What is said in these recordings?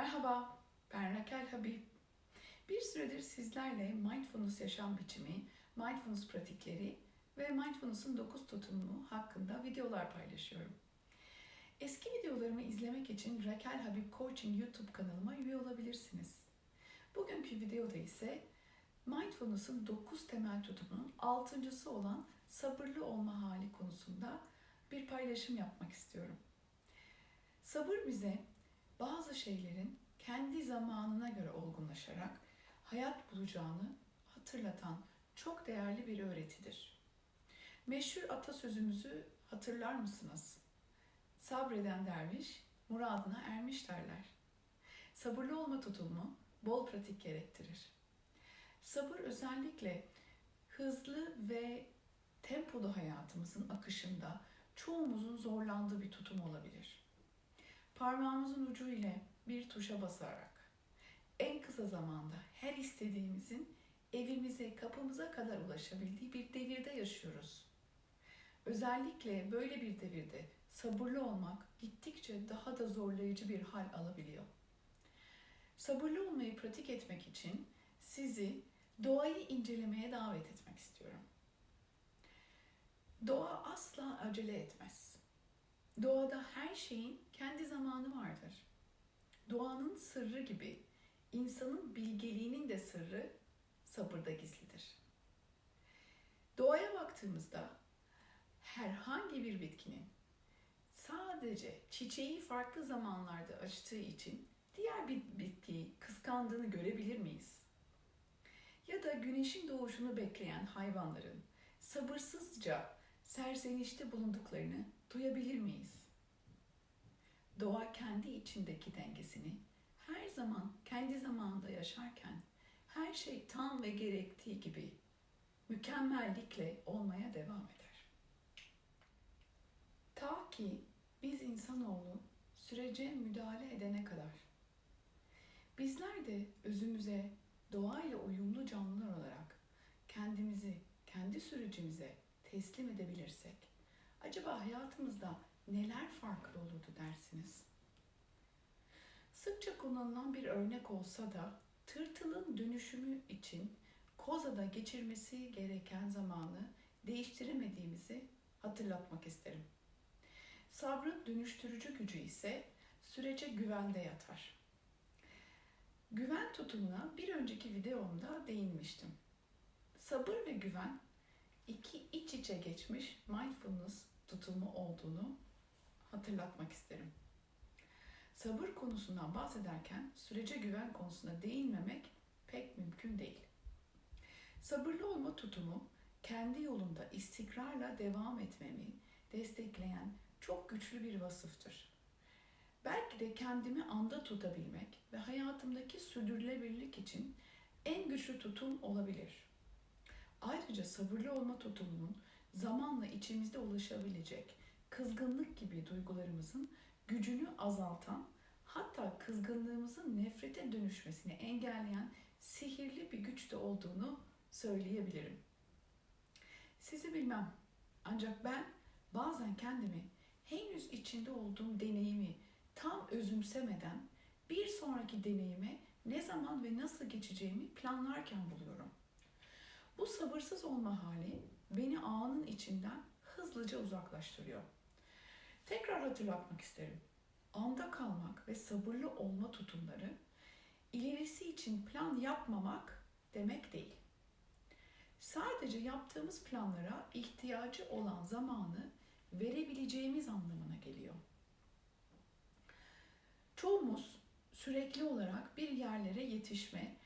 Merhaba, ben Rakel Habib. Bir süredir sizlerle mindfulness yaşam biçimi, mindfulness pratikleri ve mindfulness'ın 9 tutumu hakkında videolar paylaşıyorum. Eski videolarımı izlemek için Rakel Habib Coaching YouTube kanalıma üye olabilirsiniz. Bugünkü videoda ise mindfulness'ın 9 temel tutumunun 6.sı olan sabırlı olma hali konusunda bir paylaşım yapmak istiyorum. Sabır bize bazı şeylerin kendi zamanına göre olgunlaşarak hayat bulacağını hatırlatan çok değerli bir öğretidir. Meşhur atasözümüzü hatırlar mısınız? Sabreden derviş muradına ermiş derler. Sabırlı olma tutumu bol pratik gerektirir. Sabır özellikle hızlı ve tempolu hayatımızın akışında çoğumuzun zorlandığı bir tutum olabilir. Parmağımızın ucu ile bir tuşa basarak en kısa zamanda her istediğimizin evimize, kapımıza kadar ulaşabildiği bir devirde yaşıyoruz. Özellikle böyle bir devirde sabırlı olmak gittikçe daha da zorlayıcı bir hal alabiliyor. Sabırlı olmayı pratik etmek için sizi doğayı incelemeye davet etmek istiyorum. Doğa asla acele etmez. Doğada her şeyin kendi zamanı vardır. Doğanın sırrı gibi insanın bilgeliğinin de sırrı sabırda gizlidir. Doğaya baktığımızda herhangi bir bitkinin sadece çiçeği farklı zamanlarda açtığı için diğer bir bitkiyi kıskandığını görebilir miyiz? Ya da güneşin doğuşunu bekleyen hayvanların sabırsızca serzenişte bulunduklarını duyabilir miyiz? Doğa kendi içindeki dengesini her zaman kendi zamanında yaşarken her şey tam ve gerektiği gibi mükemmellikle olmaya devam eder. Ta ki biz insanoğlu sürece müdahale edene kadar. Bizler de özümüze doğayla uyumlu canlılar olarak kendimizi, kendi sürecimize teslim edebilirsek acaba hayatımızda neler farklı olurdu dersiniz? Sıkça kullanılan bir örnek olsa da tırtılın dönüşümü için kozada geçirmesi gereken zamanı değiştiremediğimizi hatırlatmak isterim. Sabrın dönüştürücü gücü ise sürece güvende yatar. Güven tutumuna bir önceki videomda değinmiştim. Sabır ve güven iki iç içe geçmiş mindfulness tutumu olduğunu hatırlatmak isterim. Sabır konusundan bahsederken sürece güven konusuna değinmemek pek mümkün değil. Sabırlı olma tutumu kendi yolunda istikrarla devam etmemi destekleyen çok güçlü bir vasıftır. Belki de kendimi anda tutabilmek ve hayatımdaki sürdürülebilirlik için en güçlü tutum olabilir. Ayrıca sabırlı olma tutumunun zamanla içimizde ulaşabilecek kızgınlık gibi duygularımızın gücünü azaltan, hatta kızgınlığımızın nefrete dönüşmesini engelleyen sihirli bir güç de olduğunu söyleyebilirim. Sizi bilmem ancak ben bazen kendimi henüz içinde olduğum deneyimi tam özümsemeden bir sonraki deneyime ne zaman ve nasıl geçeceğimi planlarken buluyorum. Bu sabırsız olma hali beni anın içinden hızlıca uzaklaştırıyor. Tekrar hatırlatmak isterim. Anda kalmak ve sabırlı olma tutumları ilerisi için plan yapmamak demek değil. Sadece yaptığımız planlara ihtiyacı olan zamanı verebileceğimiz anlamına geliyor. Çoğumuz sürekli olarak bir yerlere yetişme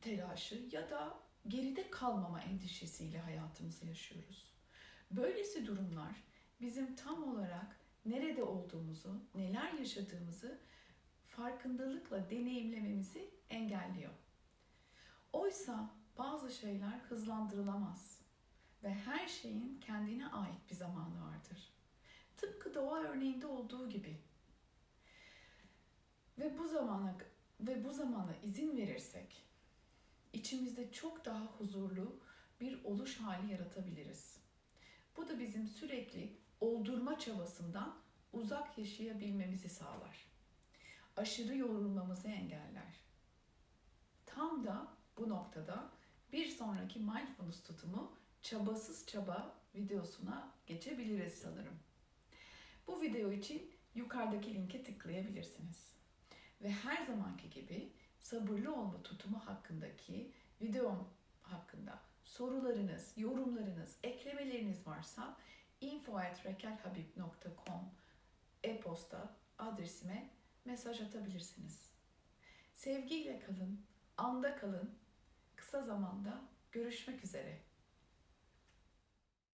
telaşı ya da geride kalmama endişesiyle hayatımızı yaşıyoruz. Böylesi durumlar bizim tam olarak nerede olduğumuzu, neler yaşadığımızı farkındalıkla deneyimlememizi engelliyor. Oysa bazı şeyler hızlandırılamaz ve her şeyin kendine ait bir zamanı vardır. Tıpkı doğa örneğinde olduğu gibi. Ve bu zamana ve bu zamana izin verirsek içimizde çok daha huzurlu bir oluş hali yaratabiliriz. Bu da bizim sürekli oldurma çabasından uzak yaşayabilmemizi sağlar. aşırı yorulmamızı engeller. Tam da bu noktada bir sonraki mindfulness tutumu çabasız çaba videosuna geçebiliriz sanırım. Bu video için yukarıdaki linke tıklayabilirsiniz. Ve her zamanki gibi sabırlı olma tutumu hakkındaki videom hakkında sorularınız, yorumlarınız, eklemeleriniz varsa info.rekelhabib.com e-posta adresime mesaj atabilirsiniz. Sevgiyle kalın, anda kalın. Kısa zamanda görüşmek üzere.